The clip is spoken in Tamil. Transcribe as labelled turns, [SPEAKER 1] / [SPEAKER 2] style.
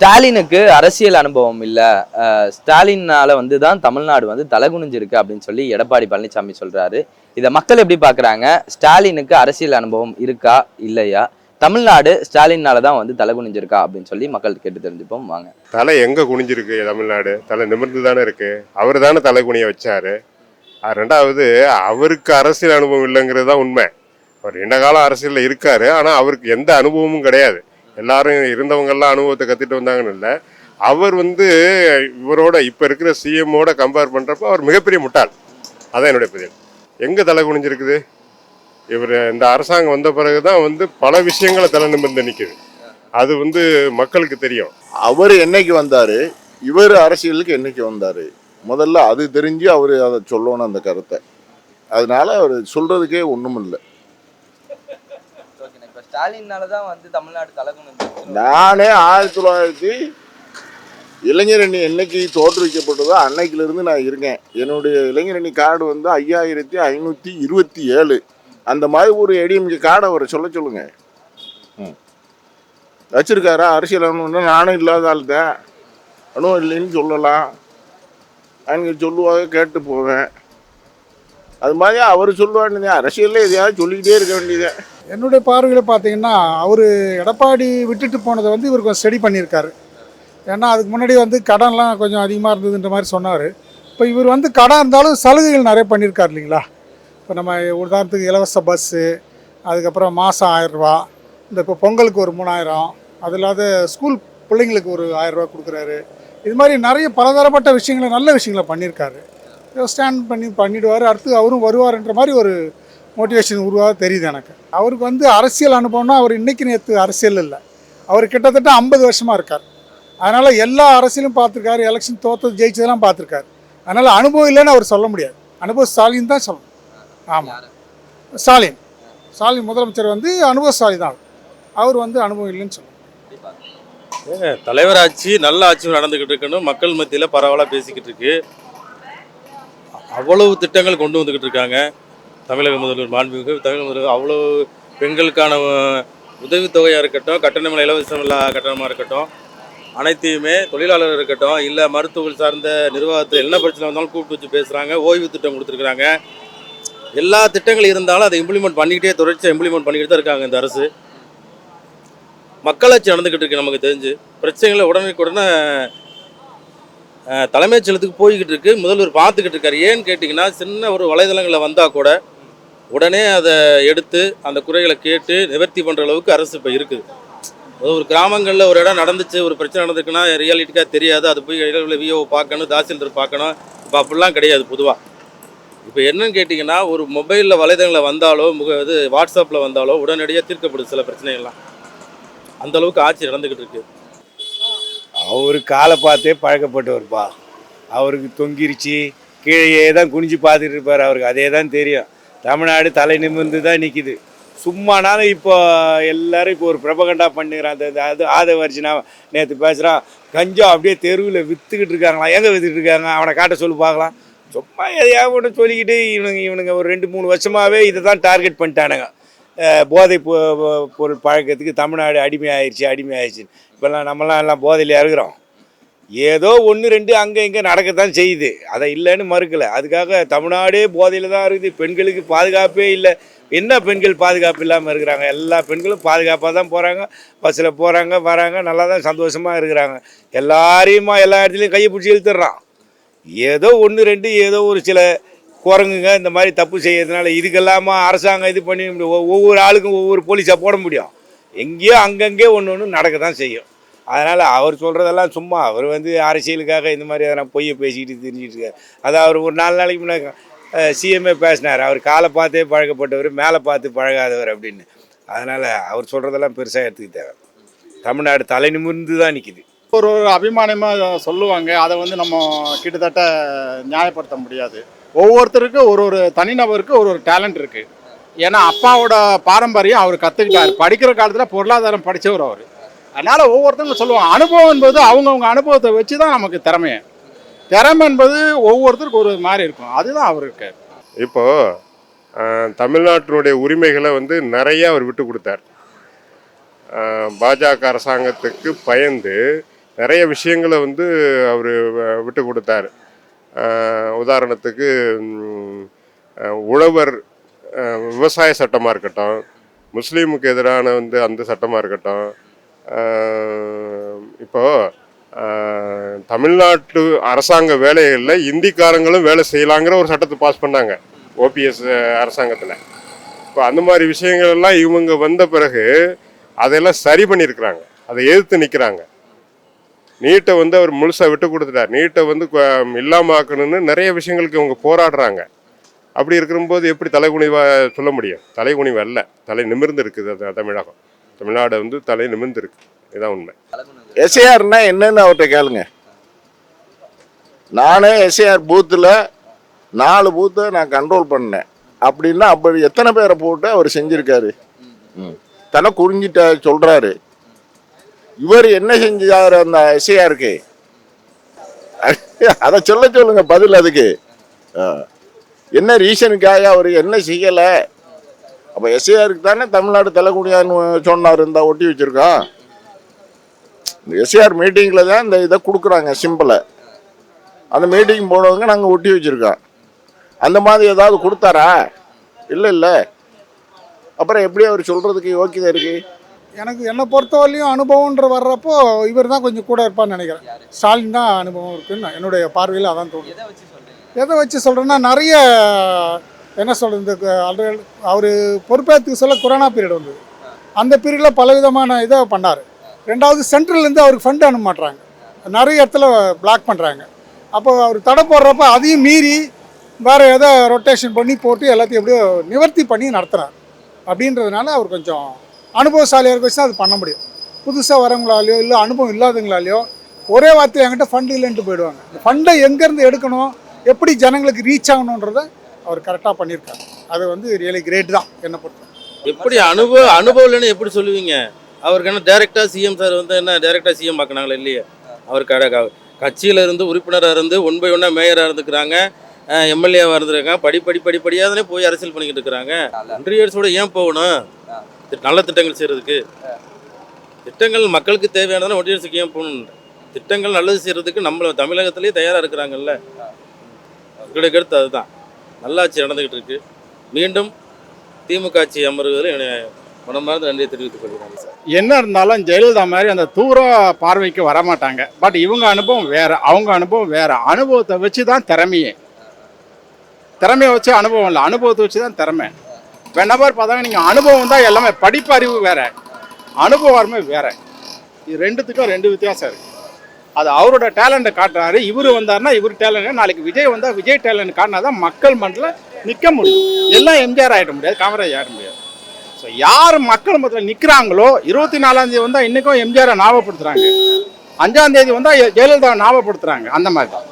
[SPEAKER 1] ஸ்டாலினுக்கு அரசியல் அனுபவம் இல்லை. ஸ்டாலினால் வந்து தான் தமிழ்நாடு வந்து தலைகுனிஞ்சிருக்கு அப்படின்னு சொல்லி எடப்பாடி பழனிசாமி சொல்கிறாரு இதை மக்கள் எப்படி பார்க்குறாங்க ஸ்டாலினுக்கு அரசியல் அனுபவம் இருக்கா? இல்லையா? தமிழ்நாடு ஸ்டாலினால தான் வந்து தலை குனிஞ்சிருக்கா அப்படின்னு சொல்லி மக்கள் கேட்டு தெரிஞ்சுப்போம். வாங்க.
[SPEAKER 2] தலை எங்கே குனிஞ்சிருக்கு தமிழ்நாடு? தலை நிமிர்ந்து தானே இருக்கு. அவர் தானே தலை குனிய வச்சாரு ரெண்டாவது அவருக்கு அரசியல் அனுபவம் இல்லைங்கிறது தான் உண்மை. அவர் நீண்ட காலம் அரசியலில் இருக்காரு. ஆனால் அவருக்கு எந்த அனுபவமும் கிடையாது. எல்லாரும் இருந்தவங்கெல்லாம் அனுபவத்தை கற்றுட்டு வந்தாங்கன்னு இல்லை. அவர் வந்து இவரோட இப்போ இருக்கிற சிஎம்மோட கம்பேர் பண்ணுறப்ப அவர் மிகப்பெரிய முட்டாள். அதான் என்னுடைய பதில். எங்கே தலை குனிஞ்சிருக்குது? இவர் இந்த அரசாங்கம் வந்த பிறகு தான் வந்து பல விஷயங்களை தலை நிமிர்ந்து நிற்குது அது வந்து மக்களுக்கு தெரியும்.
[SPEAKER 3] அவர் என்னைக்கு வந்தார்? இவர் அரசியலுக்கு என்னைக்கு வந்தார்? முதல்ல அது தெரிஞ்சு அவர் அதை சொல்லணும் அந்த கருத்தை. அதனால அவர் சொல்கிறதுக்கே ஒன்றும் இல்லை
[SPEAKER 1] ஸ்டாலினால தான் வந்து தமிழ்நாடு தலைகுனிஞ்சிருக்கு
[SPEAKER 3] நானே ஆயிரத்தி தொள்ளாயிரத்தி இளைஞரணி என்னைக்கு தோற்றுவிக்கப்பட்டதோ அன்னைக்கிலிருந்து நான் இருக்கேன். என்னுடைய இளைஞரணி கார்டு வந்து ஐயாயிரத்தி ஐநூற்றி இருபத்தி ஏழு. அந்த மாதிரி ஒரு ஏடிஎம்கே கார்டை அவரை சொல்ல சொல்லுங்க. ம். வச்சிருக்காரா? அரசியல் அனுபவம்னா நானும் இல்லாத ஆள் தான் அனுபவம் இல்லைன்னு சொல்லலாம். அங்கே சொல்லுவாங்க கேட்டு போவேன். அது மாதிரி அவர் சொல்லுவான்னு அரசியலில் எதையாவது சொல்லிக்கிட்டே இருக்க வேண்டியது
[SPEAKER 4] என்னுடைய பார்வையில் பார்த்தீங்கன்னா அவர் எடப்பாடி விட்டுட்டு போனதை வந்து இவர் கொஞ்சம் ஸ்டடி பண்ணியிருக்காரு. ஏன்னா அதுக்கு முன்னாடி வந்து கடன்லாம் கொஞ்சம் அதிகமாக இருந்ததுன்ற மாதிரி சொன்னார். இப்போ இவர் வந்து கடன் இருந்தாலும் சலுகைகள் நிறைய பண்ணியிருக்காரு இல்லைங்களா? இப்போ நம்ம உதாரணத்துக்கு இலவச பஸ்ஸு அதுக்கப்புறம் மாதம் ஆயிரரூபா இந்த இப்போ பொங்கலுக்கு ஒரு மூணாயிரம் அது இல்லாத ஸ்கூல் பிள்ளைங்களுக்கு ஒரு ஆயிரரூபா கொடுக்குறாரு. இது மாதிரி நிறைய பலதரப்பட்ட விஷயங்களை நல்ல விஷயங்களை பண்ணியிருக்காரு. ஸ்டாண்ட் பண்ணி பண்ணிவிடுவார் அடுத்து அவரும் வருவார்ன்ற மாதிரி ஒரு மோட்டிவேஷன் உருவாக தெரியுது எனக்கு. அவருக்கு வந்து அரசியல் அனுபவம்னா அவர் இன்னைக்கு நேற்று அரசியல் இல்லை. அவர் கிட்டத்தட்ட ஐம்பது வருஷமாக இருக்கார். அதனால் எல்லா அரசியலும் பார்த்துருக்காரு. எலெக்ஷன் தோற்றது ஜெயிச்சதெல்லாம் பார்த்துருக்காரு. அதனால் அனுபவம் இல்லைன்னு அவர் சொல்ல முடியாது. அனுபவம் ஸ்டாலின் தான் சொல்லணும். ஆமாம் ஸ்டாலின். ஸ்டாலின் முதலமைச்சர் வந்து அனுபவ ஸ்டாலின் தான். அவர் வந்து அனுபவம் இல்லைன்னு சொல்லணும்
[SPEAKER 5] தலைவர் ஆட்சி நல்ல ஆட்சி நடந்துக்கிட்டு இருக்குன்னு மக்கள் மத்தியில் பரவலாக பேசிக்கிட்டு இருக்கு. அவ்வளவு திட்டங்கள் கொண்டு வந்துக்கிட்டு இருக்காங்க. தமிழக முதல்வர் மாண்புமிகு. தமிழக முதல்வர் அவ்வளோ பெண்களுக்கான உதவித்தொகையாக இருக்கட்டும் கட்டணமில்லை இலவசமில்லா கட்டணமாக இருக்கட்டும் அனைத்தையுமே தொழிலாளர் இருக்கட்டும் இல்லை மருத்துவர்கள் சார்ந்த நிர்வாகத்தில் என்ன பிரச்சனை வந்தாலும் கூப்பிட்டு வச்சு பேசுகிறாங்க ஓய்வு திட்டம் கொடுத்துருக்குறாங்க. எல்லா திட்டங்கள் இருந்தாலும் அதை இம்ப்ளிமெண்ட் பண்ணிக்கிட்டே தொடர்ச்சியாக இம்ப்ளிமெண்ட் பண்ணிக்கிட்டு தான் இருக்காங்க இந்த அரசு. மக்களாட்சி நடந்துக்கிட்டு இருக்கு நமக்கு தெரிஞ்சு. பிரச்சனைகளை உடனுக்குடனே தலைமைச் செயலத்துக்கு போய்கிட்டு இருக்கு. முதல்வர் பார்த்துக்கிட்டு இருக்காரு. ஏன்னு கேட்டிங்கன்னா சின்ன ஒரு வலைதளங்களில் வந்தால் கூட உடனே அதை எடுத்து அந்த குறைகளை கேட்டு நிவர்த்தி பண்ணுற அளவுக்கு அரசு இப்போ இருக்குது ஒரு கிராமங்களில் ஒரு இடம் நடந்துச்சு ஒரு பிரச்சனை நடந்துக்குன்னா ரியாலிட்டிக்காக தெரியாது. அது போய் இடையில விஓ பார்க்கணும் தாசில்தார் பார்க்கணும். இப்போ அப்படிலாம் கிடையாது பொதுவாக இப்போ என்னன்னு கேட்டிங்கன்னா ஒரு மொபைலில் வலைதளங்களில் வந்தாலோ முக இது வாட்ஸ்அப்பில் வந்தாலோ உடனடியாக தீர்க்கப்படுது சில பிரச்சனைகள்லாம். அந்தளவுக்கு ஆட்சி நடந்துக்கிட்டு இருக்கு.
[SPEAKER 6] அவர் காலை பார்த்தே பழக்கப்பட்டவர்ப்பா. அவருக்கு தொங்கிருச்சு கீழே தான் குனிஞ்சு பார்த்துட்டு இருப்பார் அவருக்கு. அதே தான் தெரியும். தமிழ்நாடு தலை நிமிர்ந்து தான் நிற்கிது சும்மானாலும் இப்போ எல்லாரும் இப்போ ஒரு பிரபகண்டா பண்ணுகிறான். அந்த அது ஆதவர்ஜினா நேற்று பேசுகிறான் கஞ்சம் அப்படியே தெருவில் விற்றுக்கிட்டு இருக்காங்களாம் எங்கே விற்றுக்கிட்டு இருக்காங்க? அவனை காட்ட சொல்லி பார்க்கலாம். சும்மா எதையாவது ஒன்று சொல்லிக்கிட்டு இவனுங்க இவனுங்க ஒரு ரெண்டு மூணு வருஷமாகவே இதை தான் டார்கெட் பண்ணிட்டானுங்க போதை பொ- பொருள் பழக்கத்துக்கு தமிழ்நாடு அடிமை ஆயிடுச்சு அடிமை ஆயிடுச்சு இப்போல்லாம் நம்மலாம் எல்லாம் போதையில் இருக்கிறோம்? ஏதோ ஒன்று ரெண்டு அங்கே இங்கே நடக்கத்தான் செய்யுது. அதை இல்லைன்னு மறுக்கலை. அதுக்காக தமிழ்நாடே போதையில் தான் இருக்குது. பெண்களுக்கு பாதுகாப்பே இல்லை. என்ன பெண்கள் பாதுகாப்பு இல்லாமல் இருக்கிறாங்க? எல்லா பெண்களும் பாதுகாப்பாக தான் போகிறாங்க பஸ்ஸில் போகிறாங்க வராங்க நல்லா தான் சந்தோஷமாக இருக்கிறாங்க. எல்லாரையுமா எல்லா இடத்துலையும் கையை பிடிச்சி இழுத்துடுறான். ஏதோ ஒன்று ரெண்டு ஏதோ ஒரு சில குரங்குங்க இந்த மாதிரி தப்பு செய்யறதுனால இதுக்கெல்லாமா அரசாங்கம் இது பண்ணி ஒ- ஒவ்வொரு ஆளுக்கும் ஒவ்வொரு போலீஸாக போட முடியும். எங்கேயோ அங்கங்கே ஒன்று ஒன்று நடக்க தான் செய்யும். அதனால் அவர் சொல்கிறதெல்லாம் சும்மா அவர் வந்து அரசியலுக்காக இந்த மாதிரி எதனா பொய்யை பேசிக்கிட்டு தெரிஞ்சிட்டு இருக்காரு. அது அவர் ஒரு நாலு நாளைக்கு முன்னாடி சிஎம்ஏ பேசினார். அவர் காலை பார்த்தே பழக்கப்பட்டவர் மேலே பார்த்து பழகாதவர் அப்படின்னு. அதனால் அவர் சொல்கிறதெல்லாம் பெருசாக எடுத்துக்க தேவை. தமிழ்நாடு தலை நிமிர்ந்து தான் நிற்கிது
[SPEAKER 7] ஒரு ஒரு அபிமானமாக சொல்லுவாங்க. அதை வந்து நம்ம கிட்டத்தட்ட நியாயப்படுத்த முடியாது. ஒவ்வொருத்தருக்கும் ஒரு ஒரு தனிநபருக்கு ஒரு ஒரு டேலண்ட் இருக்குது ஏன்னா அப்பாவோட பாரம்பரியம் அவர் கற்றுக்கிட்டார் படிக்கிற காலத்தில் பொருளாதாரம் படித்தவர் அவர். அதனால் ஒவ்வொருத்தரும் சொல்லுவாங்க. அனுபவம் என்பது அவங்கவுங்க அனுபவத்தை வச்சு தான் நமக்கு திறமையை. திறமை என்பது ஒவ்வொருத்தருக்கும் ஒரு மாதிரி இருக்கும். அதுதான் அவருக்கு
[SPEAKER 2] இப்போது தமிழ்நாட்டினுடைய உரிமைகளை வந்து நிறைய அவர் விட்டு கொடுத்தார். பாஜக அரசாங்கத்துக்கு பயந்து நிறைய விஷயங்களை வந்து அவர் விட்டு கொடுத்தாரு. உதாரணத்துக்கு உழவர் விவசாய சட்டமாக இருக்கட்டும் முஸ்லீமுக்கு எதிரான வந்து அந்த சட்டமாக இருக்கட்டும் இப்போது தமிழ்நாட்டு அரசாங்க வேலைகளில் இந்திக்காரங்களும் வேலை செய்யலாங்கிற ஒரு சட்டத்தை பாஸ் பண்ணாங்க ஓபிஎஸ் அரசாங்கத்தில். இப்போ அந்த மாதிரி விஷயங்கள் எல்லாம் இவங்க வந்த பிறகு அதெல்லாம் சரி பண்ணியிருக்கிறாங்க. அதை எதிர்த்து நிற்கிறாங்க நீட்டை வந்து அவர் முழுசாக விட்டு கொடுத்துட்டார். நீட்டை வந்து இல்லாமல் ஆக்கணும்னு நிறைய விஷயங்களுக்கு இவங்க போராடுறாங்க. அப்படி இருக்கும்போது எப்படி தலைகுனிவாக சொல்ல முடியும்? தலைகுனிவு அல்ல. தலை நிமிர்ந்து இருக்குது தமிழகம். தமிழ்நாடு வந்து தலை நிமிர்ந்திருக்கு. இதுதான் உண்மை.
[SPEAKER 3] எஸ்ஏஆர்னா என்னன்னு அவர்கிட்ட கேளுங்க. நானே எஸ்ஏஆர் பூத்தில் நாலு பூத்தை நான் கண்ட்ரோல் பண்ணேன். அப்படின்னா அப்படி எத்தனை பேரை போட்டு அவர் செஞ்சிருக்காரு? ம். தலை குறிஞ்சிட்ட சொல்கிறாரு இவர் என்ன செஞ்சாரு அந்த எஸ்ஏஆருக்கு? அதை சொல்ல சொல்லுங்க பதில் அதுக்கு. என்ன ரீசனுக்காக அவர் என்ன செய்யலை? அப்போ எஸ்ஏஆருக்கு தானே தமிழ்நாடு தலைக்குடியான்னு சொன்னார் இருந்தால் ஒட்டி வச்சிருக்கோம் இந்த எஸ்ஏஆர் மீட்டிங்கில் தான் இந்த இதை கொடுக்குறாங்க சிம்பிளை. அந்த மீட்டிங் போனவங்க நாங்கள் ஒட்டி வச்சுருக்கோம். அந்த மாதிரி ஏதாவது கொடுத்தாரா? இல்லை இல்லை. அப்புறம் எப்படி அவர் சொல்கிறதுக்கு யோக்கியதை இருக்குது
[SPEAKER 4] எனக்கு என்னை பொறுத்தவரையிலையும் அனுபவம்ன்ற வர்றப்போ இவர் தான் கொஞ்சம் கூட இருப்பான்னு நினைக்கிறேன். ஸ்டாலின் தான் அனுபவம் இருக்குன்னு நான் என்னுடைய பார்வையில் அதான் தோணும்
[SPEAKER 1] எதை வச்சு
[SPEAKER 4] சொல்கிறேன்னா நிறைய என்ன சொல்கிறது இந்த ஆல்ரெடி அவர் பொறுப்பேற்றுக்கு சொல்ல கொரோனா பீரியட் வந்தது. அந்த பீரியடில் பலவிதமான இதை பண்ணார். ரெண்டாவது சென்ட்ரல்லேருந்து அவருக்கு ஃபண்ட் அனுப்ப மாட்டுறாங்க நிறைய இடத்துல பிளாக் பண்ணுறாங்க அப்போ அவர் தடை போடுறப்ப அதையும் மீறி வேறு எதை ரொட்டேஷன் பண்ணி போட்டு எல்லாத்தையும் எப்படியோ நிவர்த்தி பண்ணி நடத்துகிறார் அப்படின்றதுனால அவர் கொஞ்சம் அனுபவசாலியாக இருக்க வச்சு தான் அது பண்ண முடியும். புதுசாக வரவங்களாலையோ இல்லை அனுபவம் இல்லாதவங்களாலையோ ஒரே வார்த்தை என்கிட்ட ஃபண்டு இல்லைன்ட்டு போயிடுவாங்க. இந்த ஃபண்டை எங்கேருந்து எடுக்கணும் எப்படி ஜனங்களுக்கு ரீச் ஆகணுன்றதை அவர் கரெக்டாக பண்ணியிருக்காரு. அது வந்து ரியலி கிரேட் தான் என்னை பொறுத்த
[SPEAKER 5] எப்படி அனுபவ அனுபவம் இல்லைன்னு எப்படி சொல்லுவீங்க? அவருக்கு என்ன டேரெக்டாக சிஎம் சார் வந்து என்ன டேரெக்டாக சிஎம் பார்க்கனாங்களா இல்லையே? அவர் கடை கட்சியில் கட்சியில இருந்து உறுப்பினராக இருந்து ஒன் பை ஒன்னா மேயராக இருந்துக்கிறாங்க. எம்எல்ஏவாக இருந்திருக்காங்க. படி படி படிப்படியாக தானே போய் அரசியல் பண்ணிக்கிட்டு இருக்கிறாங்க. ஹண்ட்ரட் இயர்ஸோட ஏன் போகணும்? நல்ல திட்டங்கள் செய்கிறதுக்கு திட்டங்கள் மக்களுக்கு தேவையானதான ஒன்றிய இயர்ஸுக்கு ஏன் போகணும்? திட்டங்கள் நல்லது செய்கிறதுக்கு நம்மளை தமிழகத்திலேயே தயாராக இருக்கிறாங்கல்ல. கிடைக்கிறது அதுதான். நல்லாட்சி நடந்துகிட்டு இருக்கு மீண்டும் திமுக ஆட்சி அமர்வதில் என்னை மனமார்ந்த நன்றியை தெரிவித்துக் கொள்கிறேன் சார்.
[SPEAKER 7] என்ன இருந்தாலும் ஜெயலலிதா மாதிரி அந்த தூர பார்வைக்கு வரமாட்டாங்க. பட் இவங்க அனுபவம் வேற அவங்க அனுபவம் வேற. அனுபவத்தை வச்சு தான் திறமையே. திறமையை வச்சு அனுபவம் இல்லை. அனுபவத்தை வச்சு தான் திறமை வெனவர் பார்த்தாங்க நீங்கள் அனுபவம் தான் எல்லாமே. படிப்பறிவு வேற. அனுபவமே வேற. இது ரெண்டுத்துக்கும் ரெண்டு வித்தியாசம் இருக்குது அது அவரோட டேலண்ட்டை காட்டுறாரு. இவர் வந்தார்னா இவர் டேலண்ட் நாளைக்கு விஜய் வந்தால் விஜய் டேலண்ட் காட்டினா தான் மக்கள் மன்றத்தில் நிற்க முடியும். எல்லாம் எம்ஜிஆர் ஆகிட முடியாது காமராஜ் ஆகிட முடியாது. ஸோ யார் மக்கள் மத்தியில் நிற்கிறாங்களோ இருபத்தி நாலாம் தேதி வந்தால் இன்றைக்கும் எம்ஜிஆரை ஞாபகப்படுத்துகிறாங்க அஞ்சாம் தேதி வந்தால் ஜெயலலிதாவை ஞாபகப்படுத்துகிறாங்க அந்த மாதிரி தான்.